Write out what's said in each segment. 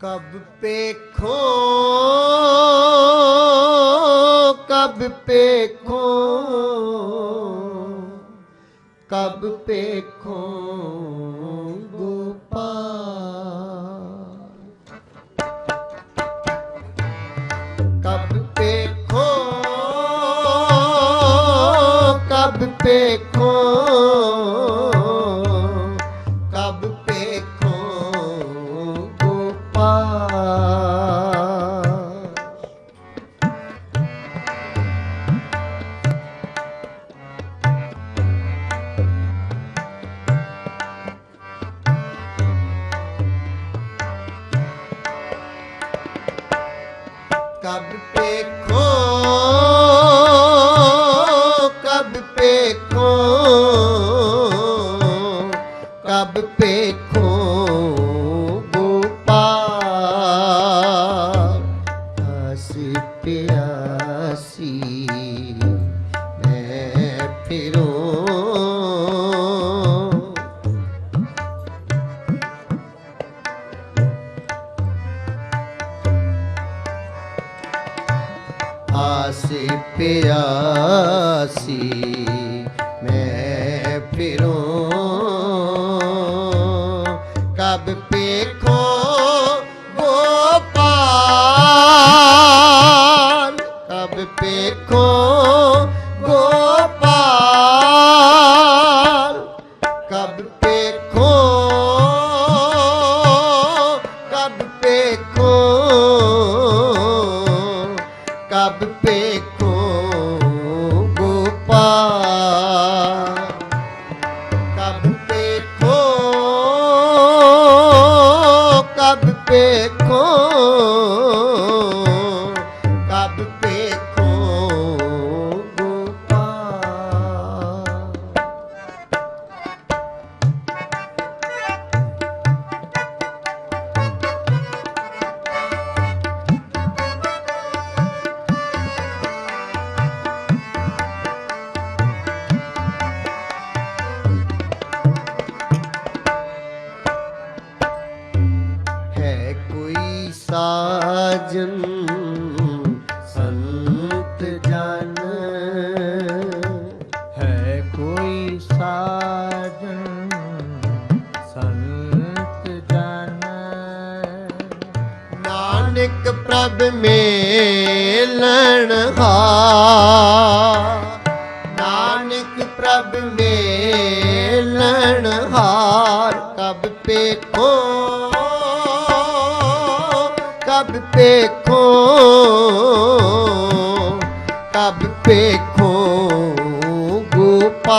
ਕਬ ਪੇਖੋ ਕਬ ਪੇਖੋ ਕਬ ਪੇਖੋ ਗੋਪਾਲ। ਕਬ ਪੇਖੋ ਕਬ ਪੇਖੋ ਆਸੇ ਪਿਆਸੀ ਮੈਂ ਫਿਰੋਂ ਹੈ ਕੋਈ ਸਾਜਨ ਸੰਤ ਜਨ। ਨਾਨਕ ਪ੍ਰਭ ਮੇਲਣ ਹਾਰ ਨਾਨਕ ਪ੍ਰਭ ਮੇਲਣ ਹਾਰ ਕਬ ਪੇਖੋ ਕਬ ਪੇਖੋ, ਕਬ ਪੇਖੋ ਗੋਪਾਲ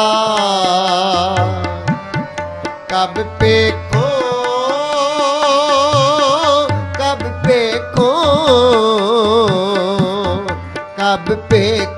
ਕਬ ਪੇਖੋ ਕਬ ਪੇਖੋ ਕਬ ਪੇਖੋ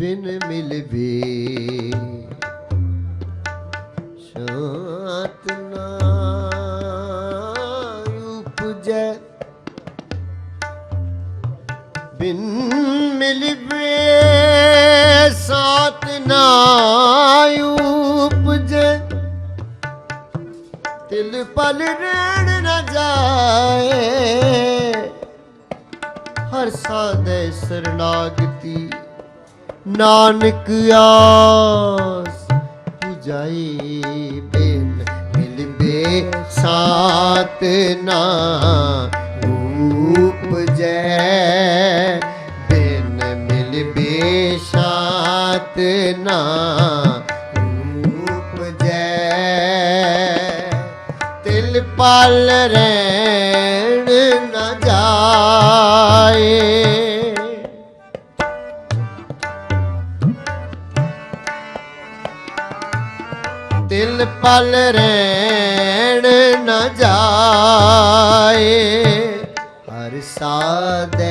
ਬਿਨ ਮਿਲ ਬੇ ਸਾਤ ਨਾ ਉਪਜੈ। ਬਿਨ ਮਿਲ ਬੇ ਸਾਤ ਨਾ ਉਪਜੈ। ਤਿਲ ਪਲ ਰਹਿਣ ਨ ਜਾਏ। ਹਰ ਸਾਦੇ ਸਰਨਾਗਤੀ ਨਾਨਕ ਆਸ, ਪੁਜਾਈ ਬਿਨ ਮਿਲਬੇ ਸਾਤ ਨਾ। ਰੂਪ ਜੈ ਬਿਨ ਮਿਲਬੇ ਸਾਤ ਨਾ। ਰੂਪ ਜੈ ਤਿਲ ਪਲ ਰਹਿਣ ਨ ਜਾਏ। ਤਿਲ ਪਲ ਰਹਿਣ ਰਹਿਣ ਨ ਜਾਏ। ਹਰ ਸਾਦੇ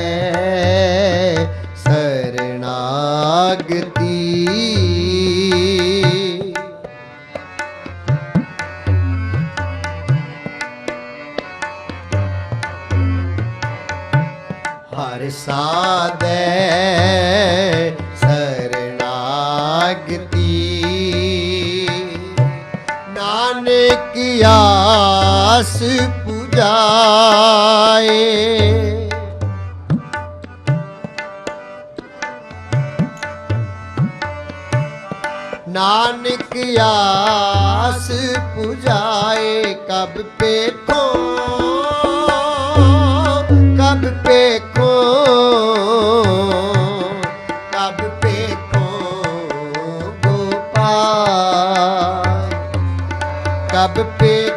ਸਰਨਾਗਤੀ। ਹਰ ਸਾਦੇ ਆਸ ਪੁਜਾਏ। ਨਾਨਕ ਆਸ ਪੁਜਾਏ ਕਬ ਪੇਖੋ ਕਬ ਪੇਖੋ ਕਬ ਪੇਖੋ ਗੋਪਾਲ ਕਬ ਪੇਖੋ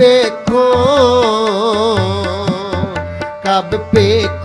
ਪੇਖੋ ਕਬ ਪੇਖੋ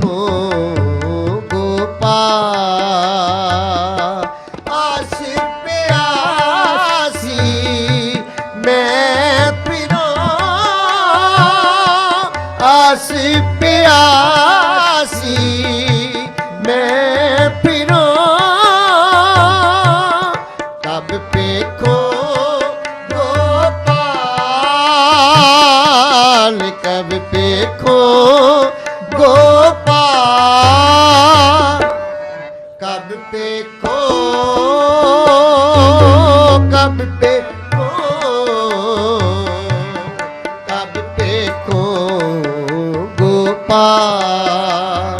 ਗੋਪਾਲ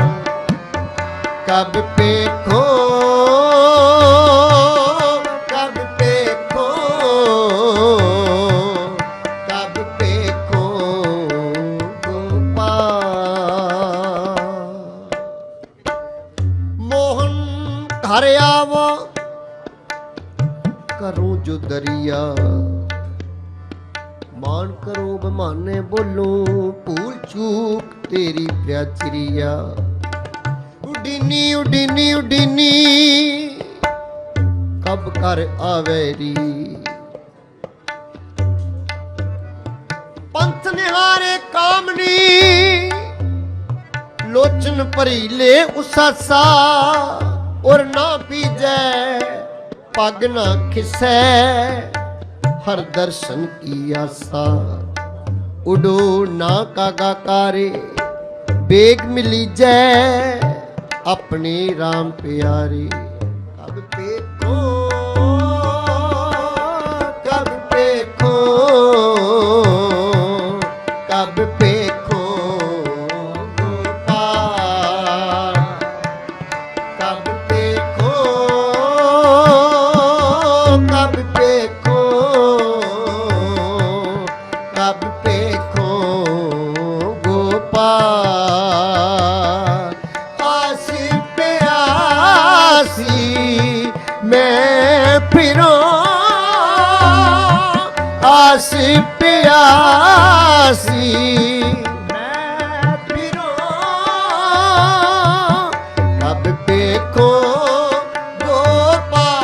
ਕਬ ਪੇਖੋ ਕਬ ਪੇਖੋ ਕਬ ਪੇਖੋ ਗੋਪਾਲ ਮੋਹਨ ਘਰ ਆਵਾ, ਕਰੂੰ ਜੋ ਦਰਿਆ। ਮਾਨ ਕਰੋ ਬਮਾਨੇ ਬੋਲੋ ਪੂ ਚੂਕ ਤੇਰੀ ਪਿਆਚਰੀਆ ਉਡੀਨੀ ਉਡੀਨੀ ਉਡੀਨੀ, ਕਬ ਕਰ ਆਵੇਰੀ ਪੰਥ ਨਿਹਾਰੇ ਕਾਮਨੀ, ਲੋਚਨ ਭਰੀ ਲੈ ਉਸਾਸਾ, ਔਰ ਨਾ ਪੀਜੈ, ਪਗ ਨਾ ਖਿਸੈ, ਹਰ ਦਰਸ਼ਨ ਕੀ ਆਸਾ। ਉਡੋ ਨਾ ਕਾਗਾ ਕਾਰੇ ਬੇਗ ਮਿਲੀ ਜੈ ਆਪਣੇ RAM ਪਿਆਰੇ। ਆਸ ਪਿਆਸੀ। ਮੈਂ ਫਿਰਾਂ ਕਬ ਪੇਖੋ ਗੋਪਾਲ।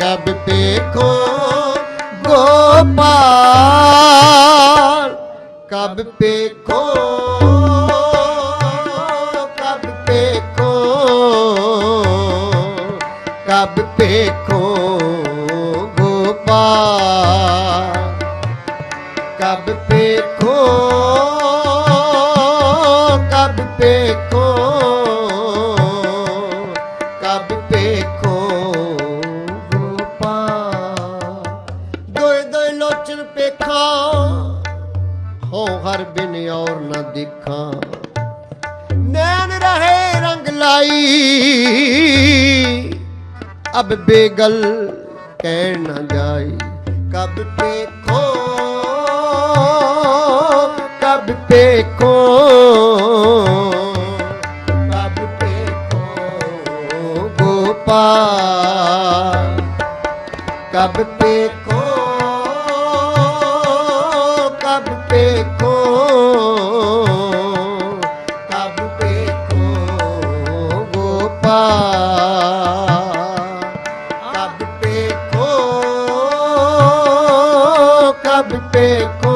ਕਬ ਪੇਖੋ ਗੋਪਾਲ। ਕਬ ਪੇਖੋ ਕਬ ਦੇਖੋ ਕਬ ਪੇਖੋ ਕਬ ਪੇਖੋ ਕਬ ਪੇਖੋ ਕਬ ਪੇਖੋ ਗੋਪਾਲ ਦੋਏ ਦੋਏ ਲੋਚਨ ਪੇਖਾਂ, ਹੋ ਹਰ ਬਿਨ ਔਰ ਨਾ ਦੇਖਾਂ। ਨੈਣ ਰਹੇ ਰੰਗ ਲਾਈ, ਅਬ ਬੇਗਲ ਕਹਿ ਨਾ ਜਾਈ। ਕਬ ਪੇਖੋ ਪੇਖੋ ਪ੍ਰਭ ਪੇਖੋ ਕਬ ਪੇਖੋ ਕਬ ਪੇਖੋ ਕਬ ਪੇਖੋ ਗੋਪਾਲ। ਕਬ ਪੇਖੋ ਕਬ ਪੇਖੋ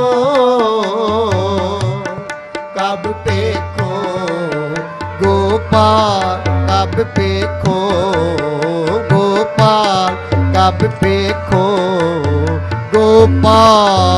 ਕਬ ਪੇਖੋ ਗੋਪਾਲ ਕਬ ਪੇਖੋ ਗੋਪਾਲ